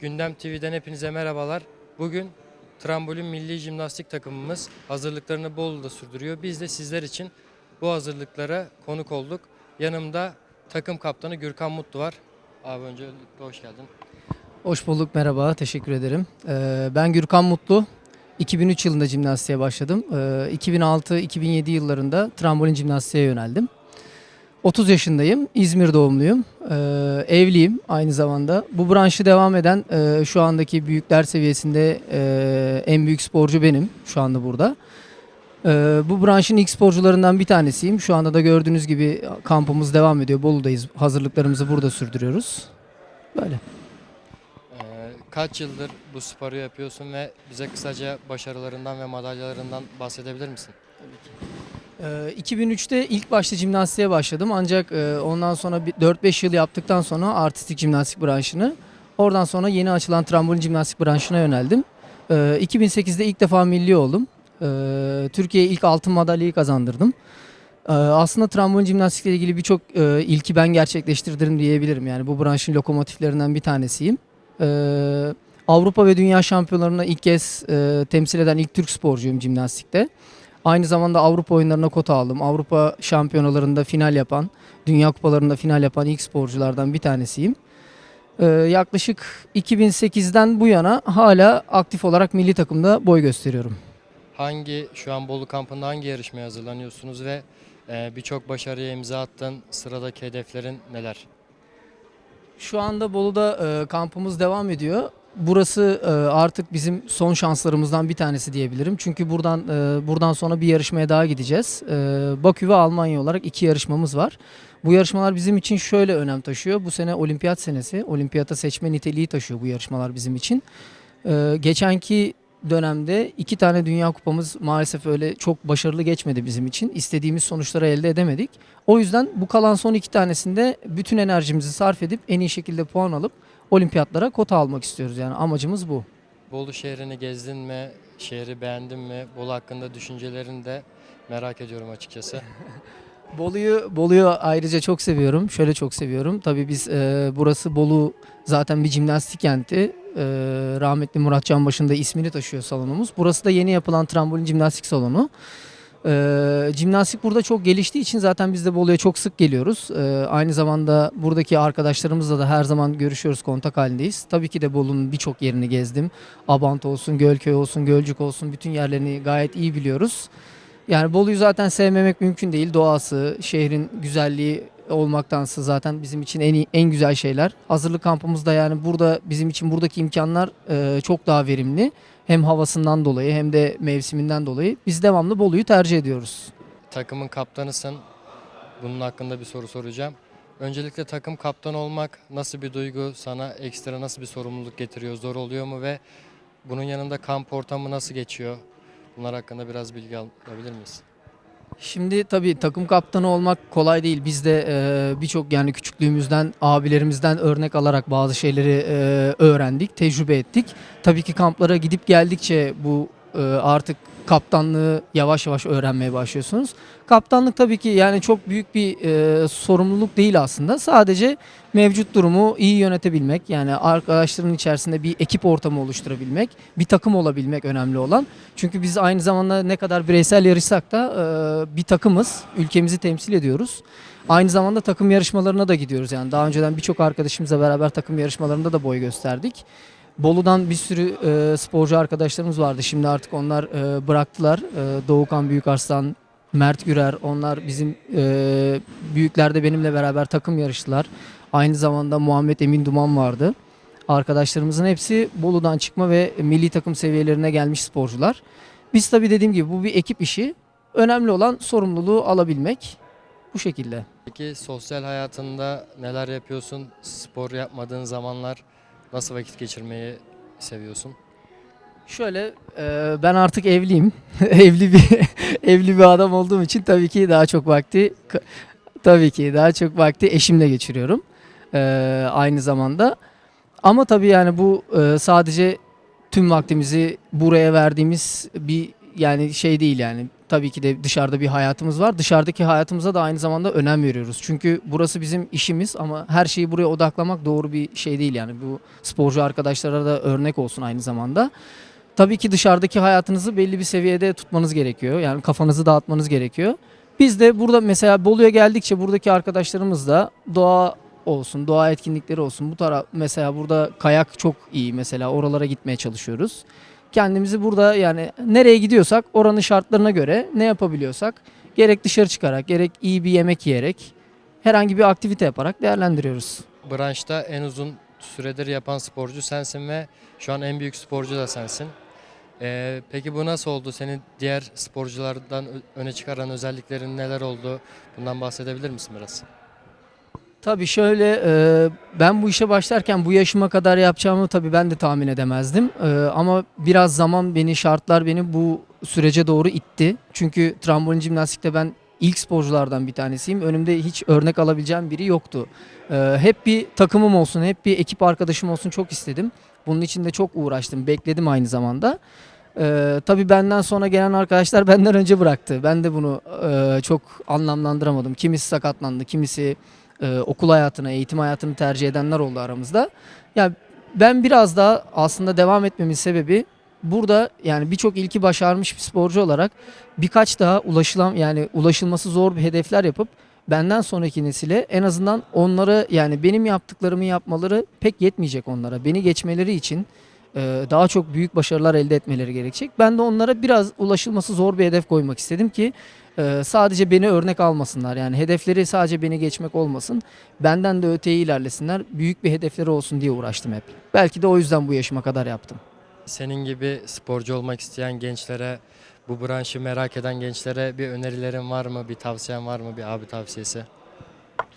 Gündem TV'den hepinize merhabalar. Bugün trambolin milli jimnastik takımımız hazırlıklarını Bolu'da sürdürüyor. Biz de sizler için bu hazırlıklara konuk olduk. Yanımda takım kaptanı Gürkan Mutlu var. Abi öncelikle hoş geldin. Hoş bulduk, merhaba, teşekkür ederim. Ee, ben Gürkan Mutlu. 2003 yılında jimnastiğe başladım. Ee, 2006-2007 yıllarında trambolin jimnastiğe yöneldim. 30 yaşındayım, İzmir doğumluyum. Ee, evliyim aynı zamanda. Bu branşı devam eden e, şu andaki büyükler seviyesinde e, en büyük sporcu benim şu anda burada. Ee, bu branşın ilk sporcularından bir tanesiyim. Şu anda da gördüğünüz gibi kampımız devam ediyor. Bolu'dayız. Hazırlıklarımızı burada sürdürüyoruz. Böyle. Kaç yıldır bu sporu yapıyorsun ve bize kısaca başarılarından ve madalyalarından bahsedebilir misin? Ee, 2003'te ilk başta jimnastiğe başladım ancak e, ondan sonra bir 4-5 yıl yaptıktan sonra artistik jimnastik branşını oradan sonra yeni açılan trambolin jimnastik branşına yöneldim. Ee, 2008'de ilk defa milli oldum. Ee, Türkiye'ye ilk altın madalyayı kazandırdım. Ee, aslında trambolin jimnastikle ilgili birçok e, ilki ben gerçekleştirdim diyebilirim. Yani bu branşın lokomotiflerinden bir tanesiyim. Ee, Avrupa ve Dünya şampiyonlarına ilk kez e, temsil eden ilk Türk sporcuyum jimnastikte. Aynı zamanda Avrupa oyunlarına kota aldım. Avrupa şampiyonalarında final yapan, Dünya kupalarında final yapan ilk sporculardan bir tanesiyim. Ee, yaklaşık 2008'den bu yana hala aktif olarak milli takımda boy gösteriyorum. Hangi şu an Bolu kampında hangi yarışmaya hazırlanıyorsunuz ve e, birçok başarıya imza attın sıradaki hedeflerin neler? Şu anda Bolu'da e, kampımız devam ediyor. Burası e, artık bizim son şanslarımızdan bir tanesi diyebilirim. Çünkü buradan e, buradan sonra bir yarışmaya daha gideceğiz. E, Bakü ve Almanya olarak iki yarışmamız var. Bu yarışmalar bizim için şöyle önem taşıyor. Bu sene olimpiyat senesi. Olimpiyata seçme niteliği taşıyor bu yarışmalar bizim için. Geçenki dönemde iki tane dünya kupamız maalesef öyle çok başarılı geçmedi bizim için. İstediğimiz sonuçları elde edemedik. O yüzden bu kalan son iki tanesinde bütün enerjimizi sarf edip en iyi şekilde puan alıp olimpiyatlara kota almak istiyoruz. Yani amacımız bu. Bolu şehrini gezdin mi? Şehri beğendin mi? Bolu hakkında düşüncelerini de merak ediyorum açıkçası. Bolu'yu Bolu'yu ayrıca çok seviyorum. Şöyle çok seviyorum. Tabii biz e, burası Bolu zaten bir jimnastik kenti. E, rahmetli Murat Canbaşı'nın da ismini taşıyor salonumuz. Burası da yeni yapılan trambolin jimnastik salonu. E, jimnastik burada çok geliştiği için zaten biz de Bolu'ya çok sık geliyoruz. E, aynı zamanda buradaki arkadaşlarımızla da her zaman görüşüyoruz, kontak halindeyiz. Tabii ki de Bolu'nun birçok yerini gezdim. Abant olsun, Gölköy olsun, Gölcük olsun bütün yerlerini gayet iyi biliyoruz. Yani Bolu'yu zaten sevmemek mümkün değil. Doğası, şehrin güzelliği olmaktansa zaten bizim için en iyi, en güzel şeyler. Hazırlık kampımızda yani burada bizim için buradaki imkanlar e, çok daha verimli. Hem havasından dolayı hem de mevsiminden dolayı biz devamlı Bolu'yu tercih ediyoruz. Takımın kaptanısın. Bunun hakkında bir soru soracağım. Öncelikle takım kaptan olmak nasıl bir duygu? Sana ekstra nasıl bir sorumluluk getiriyor? Zor oluyor mu ve bunun yanında kamp ortamı nasıl geçiyor? Bunlar hakkında biraz bilgi alabilir miyiz? Şimdi tabii takım kaptanı olmak kolay değil. Biz de e, birçok yani küçüklüğümüzden, abilerimizden örnek alarak bazı şeyleri e, öğrendik, tecrübe ettik. Tabii ki kamplara gidip geldikçe bu e, artık kaptanlığı yavaş yavaş öğrenmeye başlıyorsunuz. Kaptanlık tabii ki yani çok büyük bir e, sorumluluk değil aslında. Sadece mevcut durumu iyi yönetebilmek, yani arkadaşların içerisinde bir ekip ortamı oluşturabilmek, bir takım olabilmek önemli olan. Çünkü biz aynı zamanda ne kadar bireysel yarışsak da e, bir takımız, ülkemizi temsil ediyoruz. Aynı zamanda takım yarışmalarına da gidiyoruz. Yani daha önceden birçok arkadaşımızla beraber takım yarışmalarında da boy gösterdik. Bolu'dan bir sürü e, sporcu arkadaşlarımız vardı. Şimdi artık onlar e, bıraktılar. E, Doğukan Büyükarslan, Mert Gürer onlar bizim e, büyüklerde benimle beraber takım yarıştılar. Aynı zamanda Muhammed Emin Duman vardı. Arkadaşlarımızın hepsi Bolu'dan çıkma ve milli takım seviyelerine gelmiş sporcular. Biz tabii dediğim gibi bu bir ekip işi. Önemli olan sorumluluğu alabilmek. Bu şekilde. Peki sosyal hayatında neler yapıyorsun? Spor yapmadığın zamanlar nasıl vakit geçirmeyi seviyorsun? Şöyle e, ben artık evliyim. evli bir evli bir adam olduğum için tabii ki daha çok vakti tabii ki daha çok vakti eşimle geçiriyorum. E, aynı zamanda. Ama tabii yani bu e, sadece tüm vaktimizi buraya verdiğimiz bir yani şey değil yani tabii ki de dışarıda bir hayatımız var. Dışarıdaki hayatımıza da aynı zamanda önem veriyoruz. Çünkü burası bizim işimiz ama her şeyi buraya odaklamak doğru bir şey değil yani. Bu sporcu arkadaşlara da örnek olsun aynı zamanda. Tabii ki dışarıdaki hayatınızı belli bir seviyede tutmanız gerekiyor. Yani kafanızı dağıtmanız gerekiyor. Biz de burada mesela Bolu'ya geldikçe buradaki arkadaşlarımız da doğa olsun, doğa etkinlikleri olsun. Bu taraf mesela burada kayak çok iyi mesela oralara gitmeye çalışıyoruz. Kendimizi burada yani nereye gidiyorsak oranın şartlarına göre ne yapabiliyorsak gerek dışarı çıkarak gerek iyi bir yemek yiyerek herhangi bir aktivite yaparak değerlendiriyoruz. Branşta en uzun süredir yapan sporcu sensin ve şu an en büyük sporcu da sensin. Ee, peki bu nasıl oldu? Senin diğer sporculardan öne çıkaran özelliklerin neler oldu? Bundan bahsedebilir misin biraz? Tabii şöyle e, ben bu işe başlarken bu yaşıma kadar yapacağımı tabii ben de tahmin edemezdim. E, ama biraz zaman beni, şartlar beni bu sürece doğru itti. Çünkü trambolin jimnastikte ben ilk sporculardan bir tanesiyim. Önümde hiç örnek alabileceğim biri yoktu. E, hep bir takımım olsun, hep bir ekip arkadaşım olsun çok istedim. Bunun için de çok uğraştım, bekledim aynı zamanda. Ee, tabii benden sonra gelen arkadaşlar benden önce bıraktı. Ben de bunu e, çok anlamlandıramadım. Kimisi sakatlandı, kimisi e, okul hayatını, eğitim hayatını tercih edenler oldu aramızda. Ya ben biraz daha aslında devam etmemin sebebi burada yani birçok ilki başarmış bir sporcu olarak birkaç daha ulaşılan yani ulaşılması zor bir hedefler yapıp benden sonraki nesile en azından onları yani benim yaptıklarımı yapmaları pek yetmeyecek onlara. Beni geçmeleri için daha çok büyük başarılar elde etmeleri gerekecek. Ben de onlara biraz ulaşılması zor bir hedef koymak istedim ki e, sadece beni örnek almasınlar. Yani hedefleri sadece beni geçmek olmasın. Benden de öteye ilerlesinler. Büyük bir hedefleri olsun diye uğraştım hep. Belki de o yüzden bu yaşıma kadar yaptım. Senin gibi sporcu olmak isteyen gençlere, bu branşı merak eden gençlere bir önerilerin var mı? Bir tavsiyen var mı? Bir abi tavsiyesi?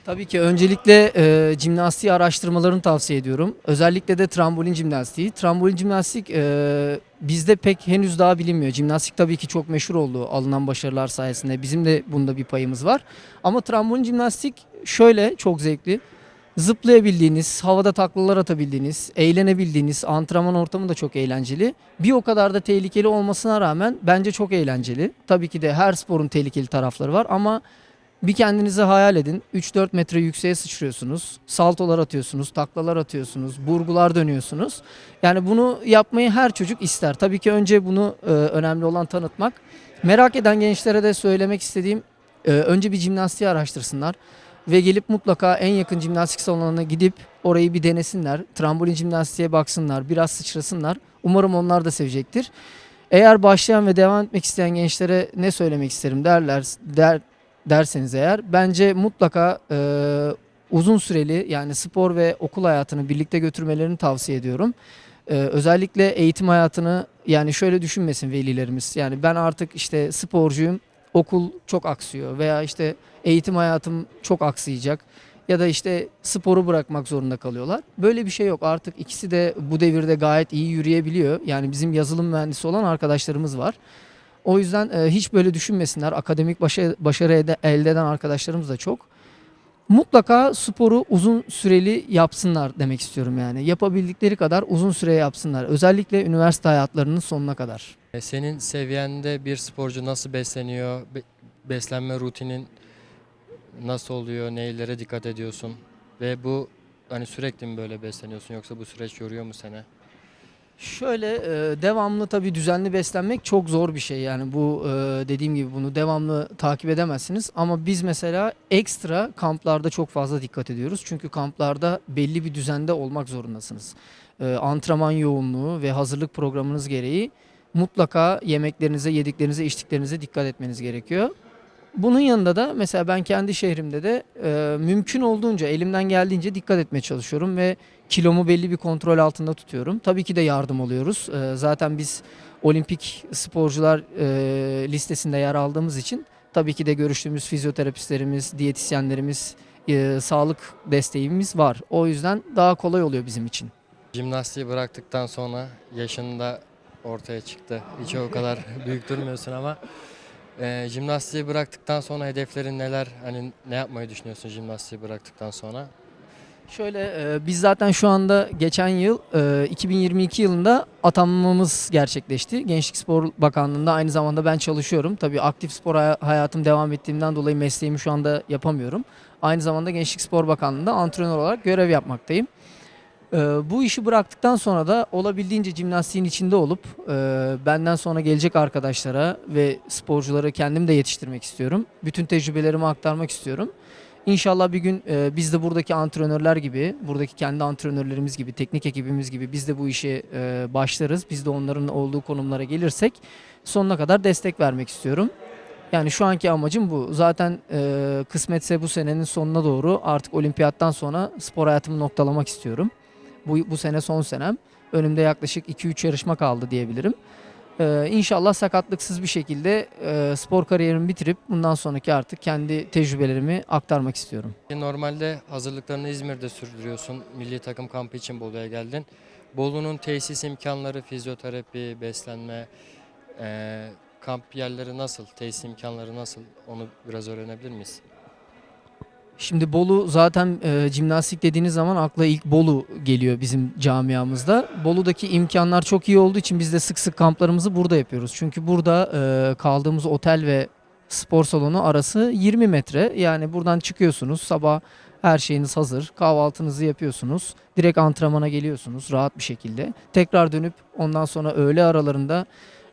Tabii ki öncelikle e, jimnastiği araştırmalarını tavsiye ediyorum. Özellikle de trambolin jimnastiği. Trambolin jimnastik e, bizde pek henüz daha bilinmiyor. Jimnastik tabii ki çok meşhur oldu alınan başarılar sayesinde. Bizim de bunda bir payımız var. Ama trambolin jimnastik şöyle çok zevkli. Zıplayabildiğiniz, havada taklalar atabildiğiniz, eğlenebildiğiniz, antrenman ortamı da çok eğlenceli. Bir o kadar da tehlikeli olmasına rağmen bence çok eğlenceli. Tabii ki de her sporun tehlikeli tarafları var ama bir kendinizi hayal edin. 3-4 metre yükseğe sıçrıyorsunuz. Saltolar atıyorsunuz, taklalar atıyorsunuz, burgular dönüyorsunuz. Yani bunu yapmayı her çocuk ister. Tabii ki önce bunu e, önemli olan tanıtmak. Merak eden gençlere de söylemek istediğim e, önce bir jimnastiği araştırsınlar ve gelip mutlaka en yakın jimnastik salonuna gidip orayı bir denesinler. Trambolin jimnastiğe baksınlar, biraz sıçrasınlar. Umarım onlar da sevecektir. Eğer başlayan ve devam etmek isteyen gençlere ne söylemek isterim derler der derseniz eğer bence mutlaka e, uzun süreli yani spor ve okul hayatını birlikte götürmelerini tavsiye ediyorum. E, özellikle eğitim hayatını yani şöyle düşünmesin velilerimiz. Yani ben artık işte sporcuyum, okul çok aksıyor veya işte eğitim hayatım çok aksayacak ya da işte sporu bırakmak zorunda kalıyorlar. Böyle bir şey yok. Artık ikisi de bu devirde gayet iyi yürüyebiliyor. Yani bizim yazılım mühendisi olan arkadaşlarımız var. O yüzden e, hiç böyle düşünmesinler. Akademik başa- başarı ede- elde eden arkadaşlarımız da çok. Mutlaka sporu uzun süreli yapsınlar demek istiyorum yani. Yapabildikleri kadar uzun süre yapsınlar. Özellikle üniversite hayatlarının sonuna kadar. E, Senin seviyende bir sporcu nasıl besleniyor? Be- beslenme rutinin nasıl oluyor? Neylere dikkat ediyorsun? Ve bu hani sürekli mi böyle besleniyorsun yoksa bu süreç yoruyor mu seni? Şöyle e, devamlı tabii düzenli beslenmek çok zor bir şey yani bu e, dediğim gibi bunu devamlı takip edemezsiniz ama biz mesela ekstra kamplarda çok fazla dikkat ediyoruz çünkü kamplarda belli bir düzende olmak zorundasınız. E, antrenman yoğunluğu ve hazırlık programınız gereği mutlaka yemeklerinize, yediklerinize, içtiklerinize dikkat etmeniz gerekiyor. Bunun yanında da mesela ben kendi şehrimde de e, mümkün olduğunca elimden geldiğince dikkat etmeye çalışıyorum ve kilomu belli bir kontrol altında tutuyorum. Tabii ki de yardım alıyoruz. E, zaten biz olimpik sporcular e, listesinde yer aldığımız için tabii ki de görüştüğümüz fizyoterapistlerimiz, diyetisyenlerimiz, e, sağlık desteğimiz var. O yüzden daha kolay oluyor bizim için. Jimnastiği bıraktıktan sonra yaşında ortaya çıktı. Hiç o kadar büyük durmuyorsun ama e, jimnastiği bıraktıktan sonra hedeflerin neler? Hani ne yapmayı düşünüyorsun jimnastiği bıraktıktan sonra? Şöyle e, biz zaten şu anda geçen yıl e, 2022 yılında atanmamız gerçekleşti. Gençlik Spor Bakanlığı'nda aynı zamanda ben çalışıyorum. Tabii aktif spor hay- hayatım devam ettiğimden dolayı mesleğimi şu anda yapamıyorum. Aynı zamanda Gençlik Spor Bakanlığı'nda antrenör olarak görev yapmaktayım. E, bu işi bıraktıktan sonra da olabildiğince jimnastiğin içinde olup e, benden sonra gelecek arkadaşlara ve sporcuları kendim de yetiştirmek istiyorum. Bütün tecrübelerimi aktarmak istiyorum. İnşallah bir gün e, biz de buradaki antrenörler gibi, buradaki kendi antrenörlerimiz gibi, teknik ekibimiz gibi biz de bu işe e, başlarız. Biz de onların olduğu konumlara gelirsek sonuna kadar destek vermek istiyorum. Yani şu anki amacım bu. Zaten e, kısmetse bu senenin sonuna doğru artık olimpiyattan sonra spor hayatımı noktalamak istiyorum. Bu, bu sene son senem. Önümde yaklaşık 2-3 yarışma kaldı diyebilirim. Ee, inşallah sakatlıksız bir şekilde e, spor kariyerimi bitirip bundan sonraki artık kendi tecrübelerimi aktarmak istiyorum. Normalde hazırlıklarını İzmir'de sürdürüyorsun. Milli takım kampı için Bolu'ya geldin. Bolu'nun tesis imkanları, fizyoterapi, beslenme, eee, kamp yerleri nasıl, tesis imkanları nasıl onu biraz öğrenebilir miyiz? Şimdi Bolu zaten e, jimnastik dediğiniz zaman akla ilk Bolu geliyor bizim camiamızda. Bolu'daki imkanlar çok iyi olduğu için biz de sık sık kamplarımızı burada yapıyoruz. Çünkü burada e, kaldığımız otel ve spor salonu arası 20 metre. Yani buradan çıkıyorsunuz sabah her şeyiniz hazır. Kahvaltınızı yapıyorsunuz. Direkt antrenmana geliyorsunuz rahat bir şekilde. Tekrar dönüp ondan sonra öğle aralarında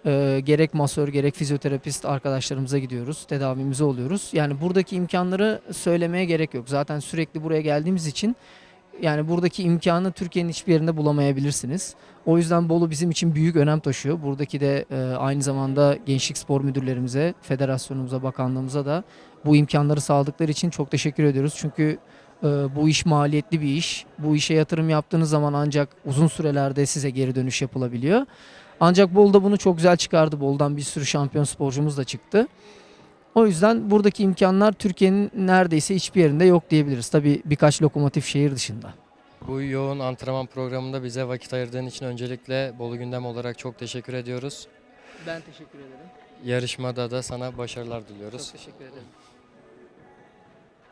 e, gerek masör gerek fizyoterapist arkadaşlarımıza gidiyoruz. Tedavimizi oluyoruz. Yani buradaki imkanları söylemeye gerek yok. Zaten sürekli buraya geldiğimiz için yani buradaki imkanı Türkiye'nin hiçbir yerinde bulamayabilirsiniz. O yüzden Bolu bizim için büyük önem taşıyor. Buradaki de e, aynı zamanda gençlik spor müdürlerimize, federasyonumuza, bakanlığımıza da bu imkanları sağladıkları için çok teşekkür ediyoruz. Çünkü e, bu iş maliyetli bir iş. Bu işe yatırım yaptığınız zaman ancak uzun sürelerde size geri dönüş yapılabiliyor. Ancak Bolu'da bunu çok güzel çıkardı. Bolu'dan bir sürü şampiyon sporcumuz da çıktı. O yüzden buradaki imkanlar Türkiye'nin neredeyse hiçbir yerinde yok diyebiliriz. Tabii birkaç lokomotif şehir dışında. Bu yoğun antrenman programında bize vakit ayırdığın için öncelikle Bolu Gündem olarak çok teşekkür ediyoruz. Ben teşekkür ederim. Yarışmada da sana başarılar diliyoruz. teşekkür ederim.